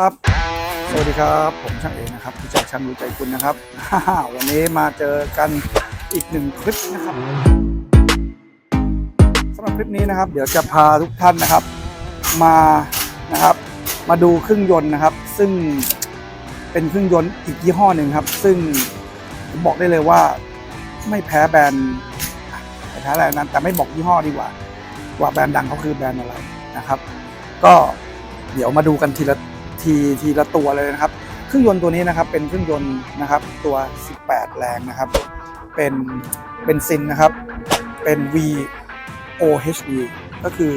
ครับ สวัสดีครับ ผมช่างเอกนะครับผู้จัดช่างรู้ใจคุณนะครับ วันนี้มาเจอกันอีกหนึ่งคลิปนะครับสำหรับคลิปนี้นะครับ เดี๋ยวจะพาทุกท่านนะครับ มานะครับ มาดูเครื่องยนต์นะครับ ซึ่งเป็นเครื่องยนต์อีกยี่ห้อหนึ่งครับ ซึ่งผมบอกได้เลยว่าไม่แพ้แบรนด์ไม่แพ้แบรนด์นั้นแต่ไม่บอกยี่ห้อดีกว่า ว่าแบรนด์ดังเขาคือแบรนด์อะไรนะครับ ก็เดี๋ยวมาดูกันทีละ ทีทีละตัวเลยนะครับ เครื่องยนต์ตัวนี้นะครับเป็นเครื่องยนต์นะครับตัว 18 แรงนะครับ เป็นเป็นซินนะครับ เป็น VOHD ก็คือ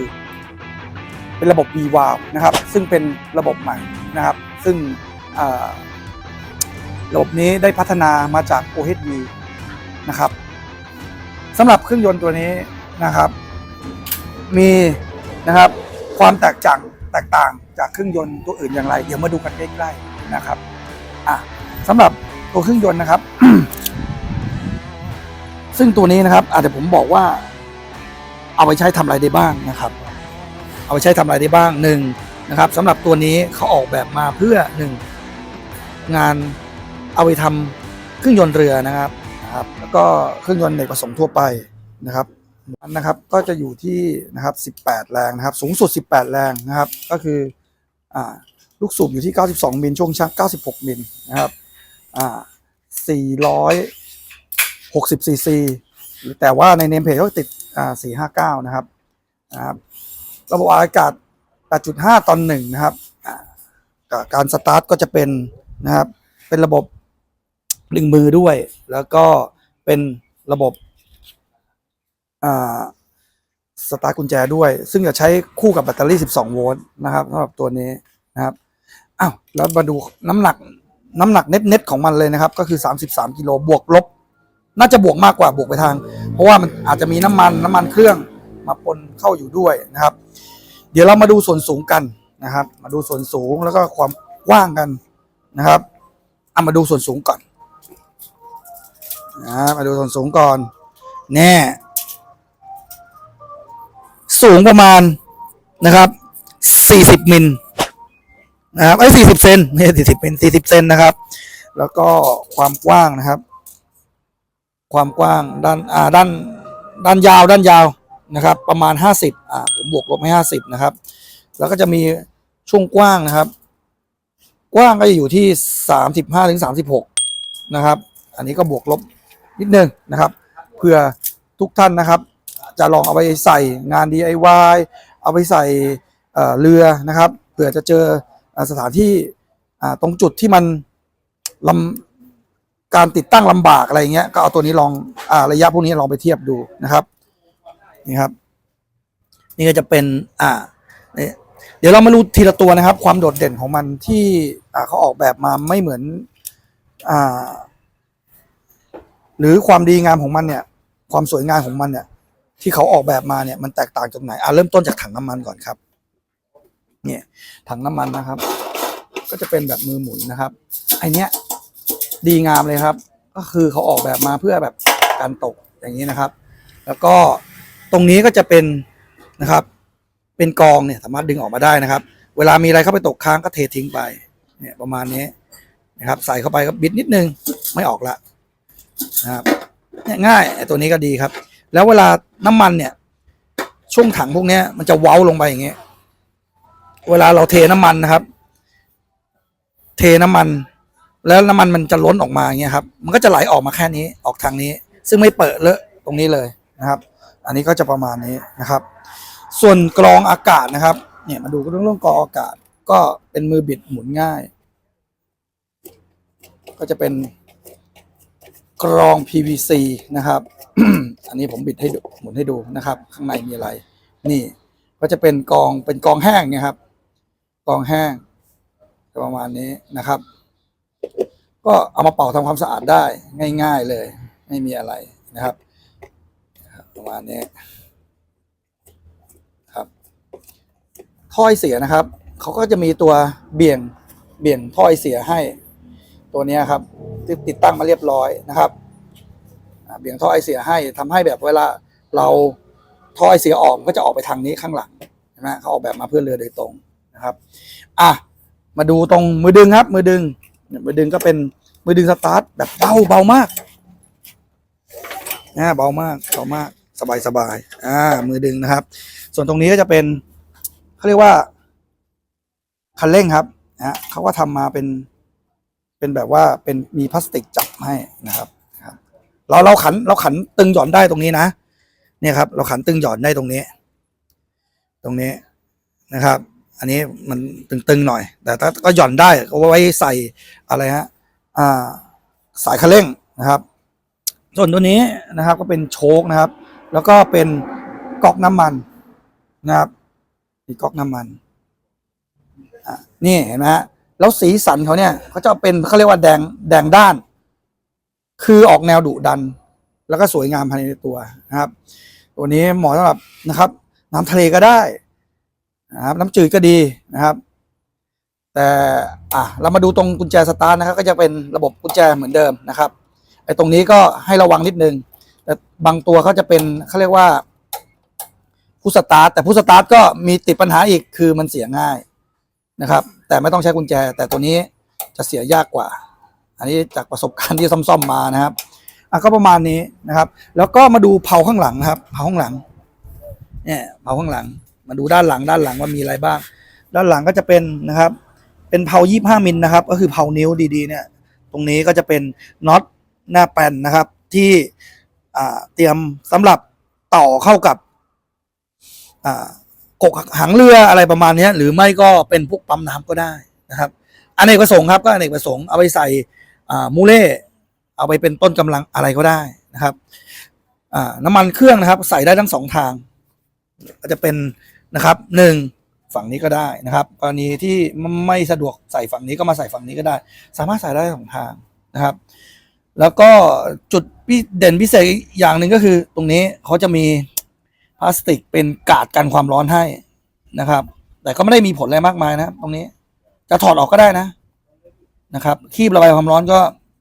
เป็นระบบ V valve นะครับ ซึ่งเป็นระบบใหม่นะครับ ซึ่งระบบนี้ได้พัฒนามาจาก OHD นะครับสำหรับเครื่องยนต์ตัวนี้นะครับ มีนะครับความแตกต่าง ตกต่างจากเครื่องยนต์ตัวอื่นอย่างไร เดี๋ยวมาดูกันใกล้ๆนะครับอะสำหรับตัวเครื่องยนต์นะครับ ซึ่งตัวนี้นะครับอาจจะผมบอกว่า เอาไปใช้ทำอะไรได้บ้างนะครับ เอาไปใช้ทำอะไรได้บ้างหนึ่งนะครับสำหรับตัวนี้เขาออกแบบมาเพื่อหนึ่งงานเอาไปทำเครื่องยนต์เรือนะครับนะครับ แล้วก็เครื่องยนต์เอกประสงค์ทั่วไปนะครับ นนะครับก็จะอยู่ที่นะครับ 18 แรงนะครับ สูงสุด 18 แรงนะครับ ก็คืออ่าลูกสูบอยู่ที่ 92 มิลช่วงชัก96 มิลนะครับอ่า460ซีซีแต่ว่าในเนมเพจก็ติดอ่า459 นะครับนะครับระบบอากาศ 8.5 ตอนหนึ่งนะครับการสตาร์ทก็จะเป็นนะครับ เป็นระบบดึงมือด้วย แล้วก็เป็นระบบ สตาร์ทกุญแจด้วย ซึ่งจะใช้คู่กับแบตเตอรี่ 12 โวลต์นะครับสำหรับตัวนี้นะครับอ้าวแล้วมาดูน้ำหนักน้ำหนักเน็ตเน็ตๆของมันเลยนะครับ ก็คือ 33 กิโลบวกลบ น่าจะบวกมากกว่าบวกไปทาง เพราะว่ามันอาจจะมีน้ำมันน้ำมันเครื่องมาปนเข้าอยู่ด้วยนะครับ เดี๋ยวเรามาดูส่วนสูงกันนะครับ มาดูส่วนสูงแล้วก็ความกว้างกันนะครับเอามาดูส่วนสูงก่อนนะมาดูส่วนสูงก่อนแน่ สูงประมาณนะครับ40มิลนะครับไอ้40เซนไม่ใช่40มิล40เซนนะครับ แล้วก็ความกว้างนะครับ ความกว้างด้านอ่าด้านด้านยาวด้านยาวนะครับ ประมาณ50อ่าผมบวกลบให้50นะครับ แล้วก็จะมีช่วงกว้างนะครับ กว้างก็จะอยู่ที่35ถึง36นะครับ อันนี้ก็บวกลบนิดนึงนะครับเพื่อทุกท่านนะครับ จะลองเอาไปใส่งาน DIY เอาไปใส่เรือนะครับเผื่อจะเจอสถานที่ตรงจุดที่มันลำการติดตั้งลำบากอะไรเงี้ยก็เอาตัวนี้ลองอระยะพวกนี้ลองไปเทียบดูนะครับนี่ครับ นี่ก็จะเป็นอ่านี่เดี๋ยวเรามาดูทีละตัวนะครับ ความโดดเด่นของมันที่เขาออกแบบมาไม่เหมือนอ่าหรือความดีงามของมันเนี่ย ความสวยงามของมันเนี่ย ที่เขาออกแบบมาเนี่ยมันแตกต่างตรงไหนอะเริ่มต้นจากถังน้ำมันก่อนครับ เนี่ยถังน้ำมันนะครับ ก็จะเป็นแบบมือหมุนนะครับไอเนี้ยดีงามเลยครับ ก็คือเขาออกแบบมาเพื่อแบบการตกอย่างนี้นะครับ แล้วก็ตรงนี้ก็จะเป็นนะครับ เป็นกองเนี่ยสามารถดึงออกมาได้นะครับ เวลามีอะไรเข้าไปตกค้างก็เททิ้งไป เนี่ยประมาณนี้นะครับ ใส่เข้าไปก็บิดนิดนึงไม่ออกละนะครับง่ายไอตัวนี้ก็ดีครับ แล้วเวลาน้ำมันเนี่ย ช่วงถังพวกเนี้ยมันจะเว้าลงไปอย่างเงี้ยเวลาเราเทน้ำมันนะครับ เทน้ำมัน แล้วน้ำมันมันจะล้นออกมาอย่างเงี้ยครับ มันก็จะไหลออกมาแค่นี้ออกทางนี้ ซึ่งไม่เปิดเลอะตรงนี้เลยนะครับ อันนี้ก็จะประมาณนี้นะครับ ส่วนกรองอากาศนะครับ เนี่ยมาดูเรื่องเรื่องกรองอากาศ ก็เป็นมือบิดหมุนง่าย ก็จะเป็น กรอง PVC นะครับ อันนี้ผมบิดให้ดูหมุนให้ดูนะครับ ข้างในมีอะไร นี่ก็จะเป็นกองเป็นกองแห้งเนี่ยครับ กองแห้งประมาณนี้นะครับ ก็เอามาเป่าทำความสะอาดได้ง่าย ๆเลย ไม่มีอะไรนะครับ ประมาณนี้ครับถ้อยเสียนะครับเขาก็จะมีตัวเบี่ยงเบี่ยงถ้อยเสียให้ ตัวนี้ครับ ติดตั้งมาเรียบร้อยนะครับเบี่ยงท่อไอเสียให้ทำให้แบบเวลาเราท่อไอเสียออกมันก็จะออกไปทางนี้ข้างหลังใช่ไหมเขาออกแบบมาเพื่อเรือโดยตรงนะครับอะมาดูตรงมือดึงครับ มือดึงมือดึงก็เป็นมือดึงสตาร์ทแบบเบาเบามากนะเบามากเบามากสบายสบายอ่ามือดึงนะครับ ส่วนตรงนี้ก็จะเป็นเขาเรียกว่าคันเร่งครับนะเขาก็ทำมาเป็น เป็นแบบว่าเป็นมีพลาสติกจับให้นะครับครับเราเราขันเราขันตึงหย่อนได้ตรงนี้นะเนี่ยครับ เราขันตึงหย่อนได้ตรงนี้ ตรงนี้นะครับ อันนี้มันตึงๆหน่อย แต่ก็หย่อนได้ก็ไว้ใส่อะไรฮะอ่าสายคันเร่งนะครับ ส่วนตัวนี้นะครับก็เป็นโชคนะครับ แล้วก็เป็นก๊อกน้ำมันนะครับมีก๊อกน้ำมันอะนี่เห็นไหมฮะ แล้วสีสันเขาเนี่ยเขาจะเป็นเขาเรียกว่าแดงแดงด้าน คือออกแนวดุดัน แล้วก็สวยงามภายในตัวนะครับ ตัวนี้เหมาะสำหรับนะครับ น้ำทะเลก็ได้นะครับ น้ำจืดก็ดีนะครับ แต่อะเรามาดูตรงกุญแจสตาร์ทนะครับ ก็จะเป็นระบบกุญแจเหมือนเดิมนะครับไอ้ตรงนี้ก็ให้ระวังนิดนึงแต่บางตัวเขาจะเป็นเขาเรียกว่าผู้สตาร์ทแต่ผู้สตาร์ทก็มีติดปัญหาอีกคือมันเสียง่ายนะครับ แต่ไม่ต้องใช้กุญแจ แต่ตัวนี้จะเสียยากกว่า อันนี้จากประสบการณ์ที่ซ่อมๆมานะครับอะก็ประมาณนี้นะครับ แล้วก็มาดูเผาข้างหลังครับ เผาข้างหลังเนี่ยเผาข้างหลัง มาดูด้านหลังด้านหลังว่ามีอะไรบ้าง ด้านหลังก็จะเป็นนะครับ เป็นเผายี่ห้ามิลนะครับ ก็คือเผานิ้วดีๆเนี่ย ตรงนี้ก็จะเป็นน็อตหน้าแป้นนะครับ ที่เตรียมสำหรับต่อเข้ากับอ่า กกหางเรืออะไรประมาณนี้หรือไม่ก็เป็นพวกปั๊มน้ำก็ได้นะครับอเนกประสงค์ครับก็อเนกประสงค์เอาไปใส่มูเล่เอาไปเป็นต้นกำลังอะไรก็ได้นะครับน้ำมันเครื่องนะครับ ใส่ได้ทั้งสองทางก็จจะเป็นนะครับหนึ่งฝั่งนี้ก็ได้นะครับกรณีที่ไม่สะดวกใส่ฝั่งนี้ก็มาใส่ฝั่งนี้ก็ได้ สามารถใส่ได้สองทางนะครับ แล้วก็จุดพิเด่นพิเศษอย่างหนึ่งก็คือตรงนี้เขาจะมี พลาสติกเป็นกาดกันความร้อนให้นะครับ แต่ก็ไม่ได้มีผลอะไรมากมายนะ ตรงนี้จะถอดออกก็ได้นะนะครับคีบระบายความร้อนก็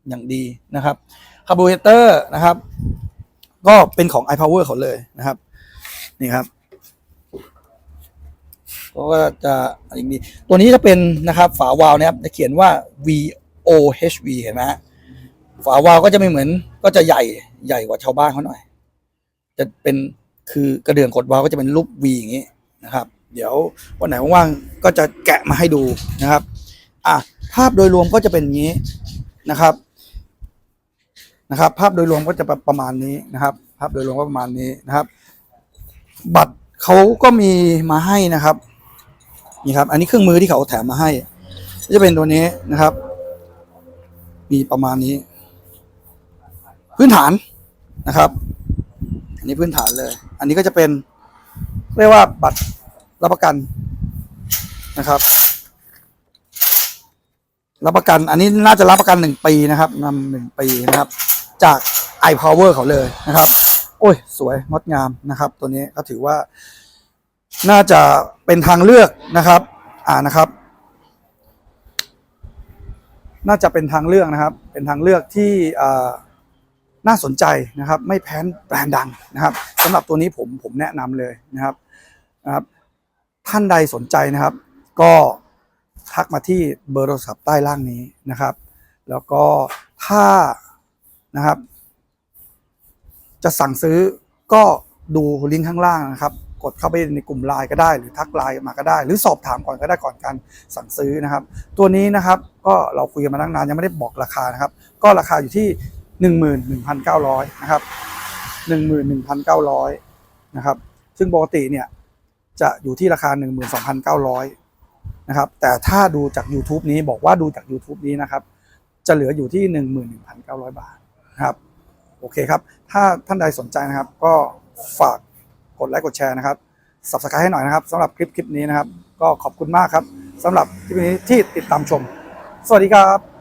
อย่างดีนะครับคาร์บูเรเตอร์นะครับ ก็เป็นของ iPower เขาเลยนะครับ นี่ครับก็จะอย่างนี้ตัวนี้จะเป็นนะครับ ฝาวาล์วนะครับจะเขียนว่า VOHV เห็นไหมฝาวาล์วก็จะไม่เหมือนก็จะใหญ่ใหญ่กว่าชาวบ้านเขาหน่อย จะเป็น คือกระเดื่องกดวาล์วก็จะเป็นรูป V อย่างนี้นะครับ เดี๋ยววันไหนว่างๆก็จะแกะมาให้ดูนะครับอะภาพโดยรวมก็จะเป็นอย่างนี้นะครับนะครับ ภาพโดยรวมก็จะประมาณนี้นะครับ ภาพโดยรวมก็ประมาณนี้นะครับ บัตรเขาก็มีมาให้นะครับนี่ครับ อันนี้เครื่องมือที่เขาแถมมาให้ จะเป็นตัวนี้นะครับ มีประมาณนี้ พื้นฐานนะครับ นนี้พื้นฐานเลย อันนี้ก็จะเป็นเรียกว่าบัตรรับประกันนะครับ รับประกัน อันนี้น่าจะรับประกันหนึ่งปีนะครับนำหนึ่งปีนะครับ จาก iPower เขาเลยนะครับ โอ้ย สวยงดงามนะครับ ตัวนี้ก็ถือว่า น่าจะเป็นทางเลือกนะครับ อ่านะครับ น่าจะเป็นทางเลือกนะครับ เป็นทางเลือกที่อ่า น่าสนใจนะครับ ไม่แพ้แบรนด์ดังนะครับสำหรับตัวนี้ผมผมแนะนำเลยนะครับนะครับ ท่านใดสนใจนะครับ ก็ทักมาที่เบอร์โทรศัพท์ใต้ล่างนี้นะครับ แล้วก็ถ้านะครับ จะสั่งซื้อก็ดูลิงก์ข้างล่างนะครับ กดเข้าไปในกลุ่มไลน์ก็ได้ หรือทักไลน์มาก็ได้ หรือสอบถามก่อนก็ได้ก่อนการสั่งซื้อนะครับ ตัวนี้นะครับก็เราคุยกันมาตั้งนานยังไม่ได้บอกราคานะครับ ก็ราคาอยู่ที่ 11,900นะครับ11,900นะครับ ซึ่งปกติเนี่ยจะอยู่ที่ราคา 12,900นะครับ แต่ถ้าดูจาก YouTube นี้บอกว่าดูจาก YouTube นี้นะครับ จะเหลืออยู่ที่ 11,900 บาทนะครับ โอเคครับ ถ้าท่านใดสนใจนะครับ ก็ฝากกดไลค์กดแชร์นะครับ subscribe ให้หน่อยนะครับสำหรับคลิปคลิปนี้นะครับ ก็ขอบคุณมากครับสำหรับคลิปนี้ที่ติดตามชม สวัสดีครับ